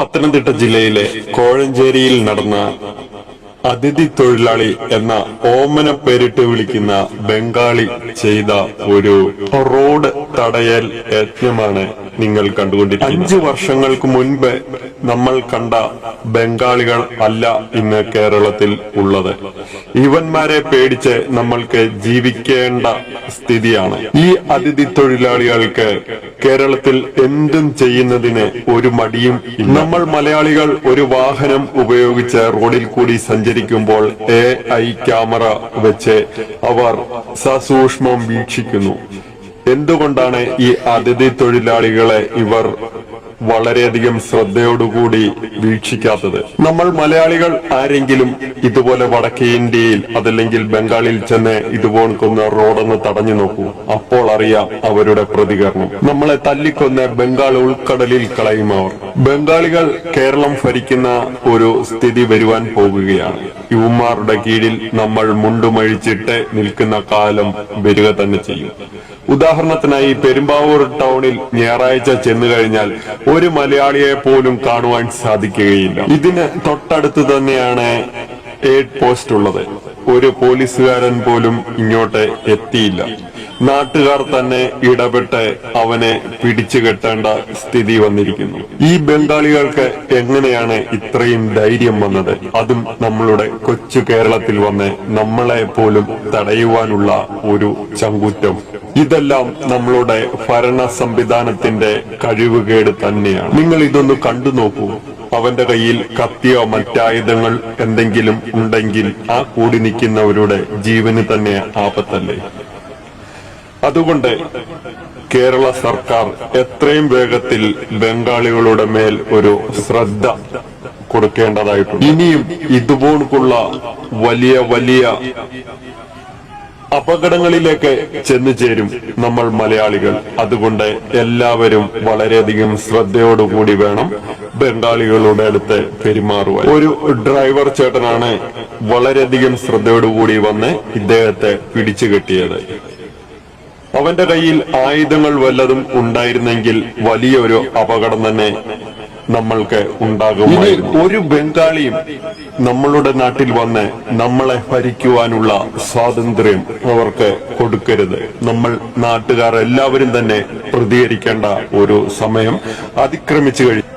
പത്തനംതിട്ട ജില്ലയിലെ കോഴഞ്ചേരിയിൽ നടന്ന അതിഥി തൊഴിലാളി എന്ന ഓമന പേരിട്ട് വിളിക്കുന്ന ബംഗാളി ചെയ്ത ഒരു റോഡ് തടയൽ യജ്ഞമാണ് നിങ്ങൾ കണ്ടുകൊണ്ടിരിക്കുന്നത്. അഞ്ചു വർഷങ്ങൾക്ക് മുൻപ് നമ്മൾ കണ്ട ബംഗാളികൾ അല്ല ഇന്ന് കേരളത്തിൽ ഉള്ളത്. ഇവന്മാരെ പേടിച്ച് നമ്മൾക്ക് ജീവിക്കേണ്ട സ്ഥിതിയാണ്. ഈ അതിഥി തൊഴിലാളികൾക്ക് കേരളത്തിൽ എന്തും ചെയ്യുന്നതിന് ഒരു മടിയും നമ്മൾ മലയാളികൾ ഒരു വാഹനം ഉപയോഗിച്ച് റോഡിൽ കൂടി സഞ്ചരിക്കുമ്പോൾ എ ഐ ക്യാമറ വെച്ച് അവർ സസൂക്ഷ്മം വീക്ഷിക്കുന്നു. എന്തുകൊണ്ടാണ് ഈ അതിഥി തൊഴിലാളികളെ ഇവർ വളരെയധികം ശ്രദ്ധയോടുകൂടി വീക്ഷിക്കാത്തത്. നമ്മൾ മലയാളികൾ ആരെങ്കിലും ഇതുപോലെ വടക്കേ ഇന്ത്യയിൽ അതല്ലെങ്കിൽ ബംഗാളിൽ ചെന്ന് ഇതുപോലൊന്ന് റോഡൊന്ന് തടഞ്ഞു നോക്കൂ. അപ്പോൾ അറിയാം അവരുടെ പ്രതികരണം. നമ്മളെ തല്ലിക്കൊന്ന് ബംഗാൾ ഉൾക്കടലിൽ കളയും അവർ. ബംഗാളികൾ കേരളം ഭരിക്കുന്ന ഒരു സ്ഥിതി വരുവാൻ പോകുകയാണ്. യുവമാരുടെ കീഴിൽ നമ്മൾ മുണ്ടുമഴിച്ചിട്ട് നിൽക്കുന്ന കാലം വരിക തന്നെ ചെയ്യും. ഉദാഹരണത്തിനായി പെരുമ്പാവൂർ ടൗണിൽ ഞായറാഴ്ച ചെന്നു കഴിഞ്ഞാൽ ഒരു മലയാളിയെ പോലും കാണുവാൻ സാധിക്കുകയില്ല. ഇതിന് തൊട്ടടുത്ത് തന്നെയാണ് എയ്ഡ് പോസ്റ്റ് ഉള്ളത്. ഒരു പോലീസുകാരൻ പോലും ഇങ്ങോട്ട് എത്തിയില്ല. നാട്ടുകാർ തന്നെ ഇടപെട്ട് അവനെ പിടിച്ചു കെട്ടേണ്ട സ്ഥിതി വന്നിരിക്കുന്നു. ഈ ബംഗാളികൾക്ക് എങ്ങനെയാണ് ഇത്രയും ധൈര്യം വന്നത്? അതും നമ്മളുടെ കൊച്ചു കേരളത്തിൽ വന്ന് നമ്മളെ പോലും തടയുവാനുള്ള ഒരു ചങ്കൂറ്റം. ഇതെല്ലാം നമ്മളുടെ ഭരണ സംവിധാനത്തിന്റെ കഴിവുകേട് തന്നെയാണ്. നിങ്ങൾ ഇതൊന്ന് കണ്ടു നോക്കൂ. അവന്റെ കയ്യിൽ കത്തിയോ മറ്റായുധങ്ങൾ എന്തെങ്കിലും ഉണ്ടെങ്കിൽ ആ കൂടി നിൽക്കുന്നവരുടെ ജീവന് തന്നെ ആപത്തല്ലേ? അതുകൊണ്ട് കേരള സർക്കാർ എത്രയും വേഗത്തിൽ ബംഗാളികളുടെ മേൽ ഒരു ശ്രദ്ധ കൊടുക്കേണ്ടതായിട്ടുണ്ട്. ഇനിയും ഇതുപോലുള്ള വലിയ വലിയ അപകടങ്ങളിലേക്ക് ചെന്നു ചേരും നമ്മൾ മലയാളികൾ. അതുകൊണ്ട് എല്ലാവരും വളരെയധികം ശ്രദ്ധയോടുകൂടി വേണം. ബംഗാളികളുടെ അടുത്ത് പെരുമാറുവാൻ. ഒരു ഡ്രൈവർ ചേട്ടനാണ് വളരെയധികം ശ്രദ്ധയോടുകൂടി വന്ന് ഇദ്ദേഹത്തെ പിടിച്ചു കെട്ടിയത് അവന്റെ കയ്യിൽ ആയുധങ്ങൾ വല്ലതും ഉണ്ടായിരുന്നെങ്കിൽ വലിയൊരു അപകടം തന്നെ നമ്മൾക്ക് ഉണ്ടാകുമായിരുന്നു. ഒരു ബംഗാളിയും നമ്മളുടെ നാട്ടിൽ വന്ന് നമ്മളെ ഭരിക്കുവാനുള്ള സ്വാതന്ത്ര്യം അവർക്ക് കൊടുക്കരുത്. നമ്മൾ നാട്ടുകാർ എല്ലാവരും തന്നെ പ്രതികരിക്കേണ്ട ഒരു സമയം അതിക്രമിച്ചു കഴിഞ്ഞു.